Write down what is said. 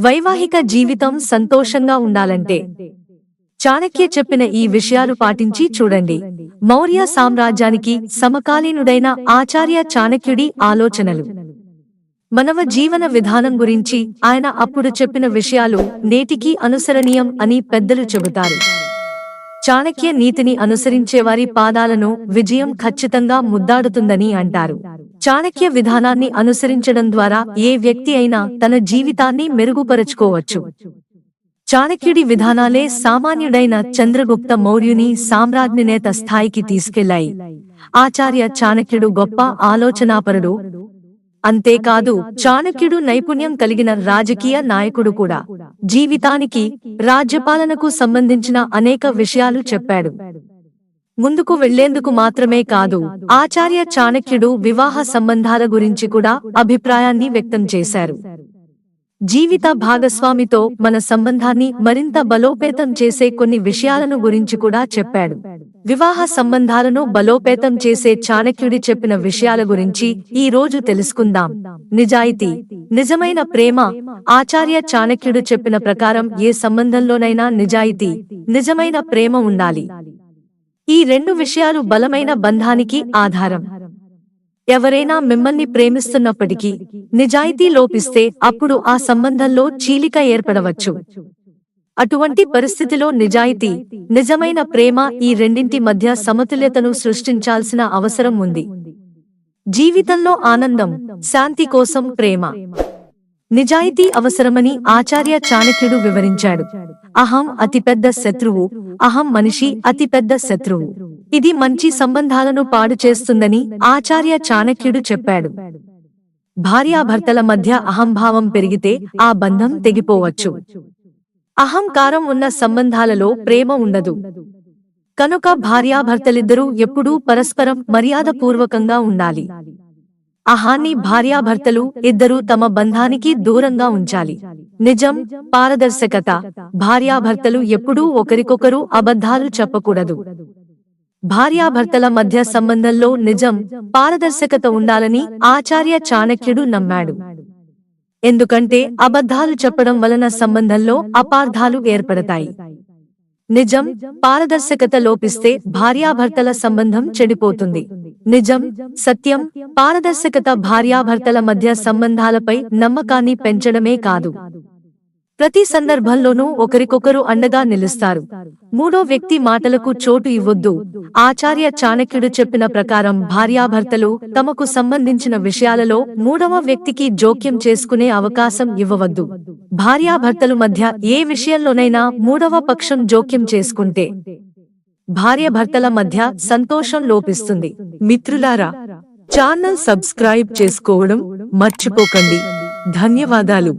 వైవాహిక జీవితం సంతోషంగా ఉండాలంటే చాణక్య చెప్పిన ఈ విషయాలు పాటించి చూడండి. మౌర్య సామ్రాజ్యానికి సమకాలీనుడైన ఆచార్య చాణక్యుడి ఆలోచనలు. మనవ జీవన విధానం గురించి ఆయన అప్పుడు చెప్పిన విషయాలు నేటికీ అనుసరణీయం అని పెద్దలు చెబుతారు. చాణక్య నీతిని అనుసరించేవారి పాదాలను విజయం ఖచ్చితంగా ముద్దాడుతుందని అంటారు. చాణక్య విధానాన్ని అనుసరించడం ద్వారా ఏ వ్యక్తి అయినా తన జీవితాన్ని మెరుగుపరుచుకోవచ్చు. చాణక్యుడి విధానాలే సామాన్యుడైన చంద్రగుప్త మౌర్యుని సామ్రాజ్ఞనేత స్థాయికి తీసుకెళ్ళాయి. ఆచార్య చాణక్యుడు గొప్ప ఆలోచనాపరుడు. అంతేకాదు చాణక్యుడు నైపుణ్యం కలిగిన రాజకీయ నాయకుడు కూడా. జీవితానికి రాజ్యపాలనకు సంబంధించిన అనేక విషయాలు చెప్పాడు. ముందుకు వెళ్ళేందుకు మాత్రమే కాదు ఆచార్య చాణక్యుడు వివాహ సంబంధాల గురించి కూడా అభిప్రాయాన్ని వ్యక్తం చేశారు. జీవిత భాగస్వామితో మన సంబంధాన్ని మరింత బలోపేతం చేసే కొన్ని విషయాలను గురించి కూడా చెప్పాడు. వివాహ సంబంధాలను బలోపేతం చేసే చాణక్యుడి చెప్పిన విషయాల గురించి ఈ రోజు తెలుసుకుందాం. నిజాయితీ నిజమైన ప్రేమ ఆచార్య చాణక్యుడు చెప్పిన ప్రకారం ఏ సంబంధంలోనైనా నిజాయితీ నిజమైన ప్రేమ ఉండాలి. ఈ రెండు విషయాలు బలమైన బంధానికి ఆధారం. ఎవరైనా మిమ్మల్ని ప్రేమిస్తున్నప్పటికీ నిజాయితీ లోపిస్తే అప్పుడు ఆ సంబంధంలో చీలిక ఏర్పడవచ్చు. అటువంటి పరిస్థితిలో నిజాయితీ నిజమైన ప్రేమ ఈ రెండింటి మధ్య సమతుల్యతను సృష్టించాల్సిన అవసరం ఉంది. జీవితంలో ఆనందం శాంతి కోసం ప్రేమ. నిజాయితీ అవసరమని ఆచార్య చాణక్యుడు వివరించాడు. అహం అతిపెద్ద శత్రువు అహం మనిషి అతిపెద్ద శత్రువు. ఇది మంచి సంబంధాలను పాడు చేస్తుందని ఆచార్య చాణక్యుడు చెప్పాడు. భార్యాభర్తల మధ్య అహంభావం పెరిగితే ఆ బంధం తెగిపోవచ్చు. అహంకారం ఉన్న సంబంధాలలో ప్రేమ ఉండదు. కనుక భార్యాభర్తలిద్దరూ ఎప్పుడూ పరస్పరం మర్యాదపూర్వకంగా ఉండాలి. అహాన్ని భార్యాభర్తలు ఇద్దరూ తమ బంధానికి దూరంగా ఉంచాలి. నిజం పారదర్శకత. భార్యాభర్తలు ఎప్పుడూ ఒకరికొకరు అబద్ధాలు చెప్పకూడదు. భార్యాభర్తల మధ్య సంబంధంలో నిజం పారదర్శకత ఉండాలని ఆచార్య చాణక్యుడు నమ్మాడు. ఎందుకంటే అబద్ధాలు చెప్పడం వలన సంబంధంలో అపార్థాలు ఏర్పడతాయి. నిజం పారదర్శకత లోపిస్తే భార్యాభర్తల సంబంధం చెడిపోతుంది. నిజం సత్యం పారదర్శకత భార్యాభర్తల మధ్య సంబంధాలపై నమ్మకాన్ని పెంచడమే కాదు. ప్రతి సందర్భంలోనూ ఒకరికొకరు అండగా నిలుస్తారు. మూడో వ్యక్తి మాటలకు చోటు ఇవ్వొద్దు. ఆచార్య చాణక్యుడు చెప్పిన ప్రకారం భార్యాభర్తలు తమకు సంబంధించిన విషయాలలో మూడవ వ్యక్తికి జోక్యం చేసుకునే అవకాశం ఇవ్వవద్దు. భార్యాభర్తలు మధ్య ఏ విషయంలోనైనా మూడవ పక్షం జోక్యం చేసుకుంటే భార్యభర్తల మధ్య సంతోషం లోపిస్తుంది. మిత్రులారా ఛానల్ సబ్స్క్రైబ్ చేసుకోవడం మర్చిపోకండి. ధన్యవాదాలు.